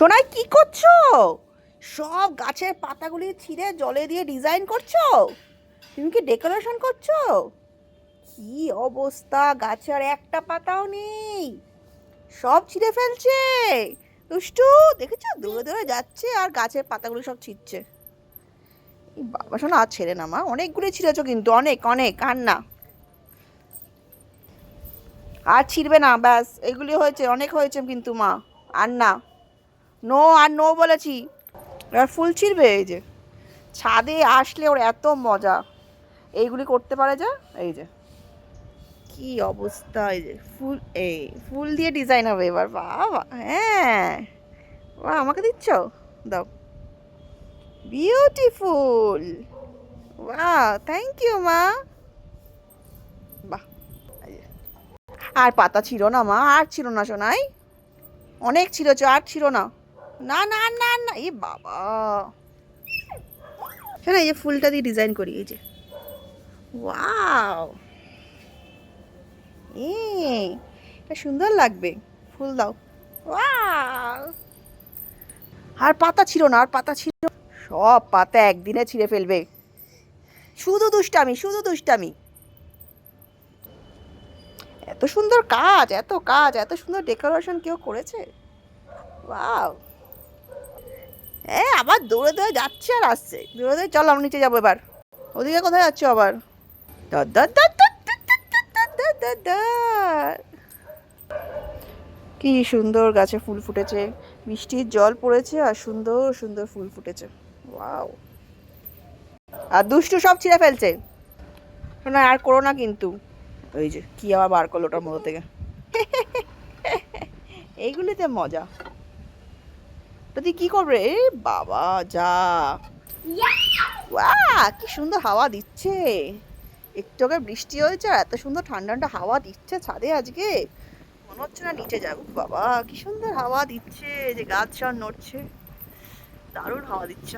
সোনাই, কি করছ? সব গাছের পাতাগুলি ছিঁড়ে জলে দিয়ে ডিজাইন করছ? তুমি কি ডেকোরেশন করছ? কি অবস্থা গাছে আর একটা পাতাও নেই। সব ছিঁড়ে ফেলছে। দুষ্টু, দেখেছ? দূরে দূরে যাচ্ছে আর গাছের পাতাগুলো সব ছিঁড়ছে। বাবা শোনা আর ছেড়ে না মা, অনেকগুলি ছিঁড়েছো কিন্তু, অনেক অনেক, আর না। আর ছিঁড়বে না, ব্যাস, এগুলি হয়েছে, অনেক হয়েছে কিন্তু মা, আর না। নো আর নো বলেছি। এবার ফুল ছিঁড়বে এই যে। ছাদে আসলে ওর এত মজা। এইগুলি করতে পারে যা, এই যে। কি অবস্থা এই যে। ফুল, এই ফুল দিয়ে ডিজাইন হবে এবার। বাবা হ্যাঁ। বা আমাকে দিচ্ছ? দাও। বিউটিফুল বাহ থ্যাংক ইউ মা। আর পাতা ছিল না, মা। আর ছিল না, সোনাই। অনেক ছিল চ আর ছিল না। না না না না, এ বাবা। শোনো, এই যে ফুলটা দিয়ে ডিজাইন করি, এই যে। ওয়াও এ, এটা সুন্দর লাগবে। ফুল দাও। ওয়াও আর পাতা ছিল না, আর পাতা ছিল সব পাতা একদিনে ছিঁড়ে ফেলবে। শুধু দুষ্টামি শুধু দুষ্টামি। এত সুন্দর কাজ, এত কাজ, এত সুন্দর ডেকোরেশন কেউ করেছে? ওয়াও এ আবার দৌড়ে দৌড়ে যাচ্ছে আর আসছে দৌড়ে দৌড়ে চল আমি নিচে যাব এবার ওদিকে কোথায় যাচ্ছ আবার কি সুন্দর গাছে ফুল ফুটেছে মিষ্টির জল পড়েছে আর সুন্দর সুন্দর ফুল ফুটেছে ওয়াও আর দুষ্টু সব ছিঁড়ে ফেলছে না আর করো না কিন্তু ওই যে কি আবার বার করল ওটার মতো থেকে এইগুলিতে মজা তুই কি করবে? এ বাবা যা। ওয়া কি সুন্দর হাওয়া দিচ্ছে। একটু আগে বৃষ্টি হয়েছে আর এত সুন্দর ঠান্ডা ঠান্ডা হাওয়া দিচ্ছে ছাদে আজকে। মনে হচ্ছে না নিচে যাব। বাবা কি সুন্দর হাওয়া দিচ্ছে যে গাছ সব নড়ছে। দারুণ হাওয়া দিচ্ছে।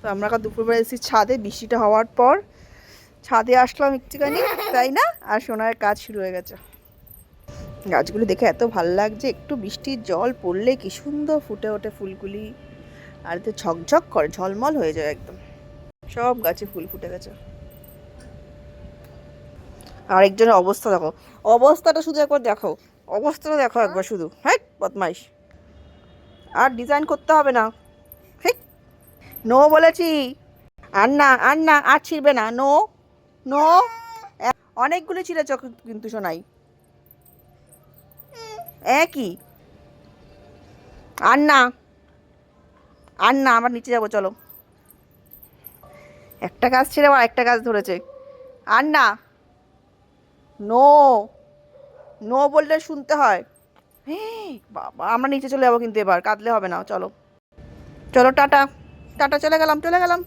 তো আমরা কাল দুপুরবেলা এসেছি ছাদে বৃষ্টিটা হওয়ার পর। ছাদে আসলাম একটুখানি তাই না? আর সোনার কাজ শুরু হয়ে গেছে। গাছগুলো দেখে এত ভালো লাগছে, একটু বৃষ্টির জল পড়লে কি সুন্দর ফুটে ওঠে ফুলগুলি। আর এতে ঝকঝক করে, ঝলমল হয়ে যায় একদম। সব গাছে ফুল ফুটে গেছে। আর একজনের অবস্থা দেখো। অবস্থাটা শুধু একবার দেখো। অবস্থাটা দেখো একবার শুধু। হ্যাঁ বদমাইশ। আর ডিজাইন করতে হবে না। ঠিক নো বলেছি। আর না আর না, আর ছিঁড়বে না। নো নো অনেকগুলো ছিঁড়েছ কিন্তু শোনাই একই। আর না আর না আমার নিচে যাব, চলো। একটা গাছ ছেড়ে আবার একটা গাছ ধরেছে। আর না। নো নো বললে শুনতে হয়। বাবা, আমরা নিচে চলে যাব কিন্তু এবার, কাঁদলে হবে না, চলো। চলো, টাটা। টাটা, চলে গেলাম চলে গেলাম।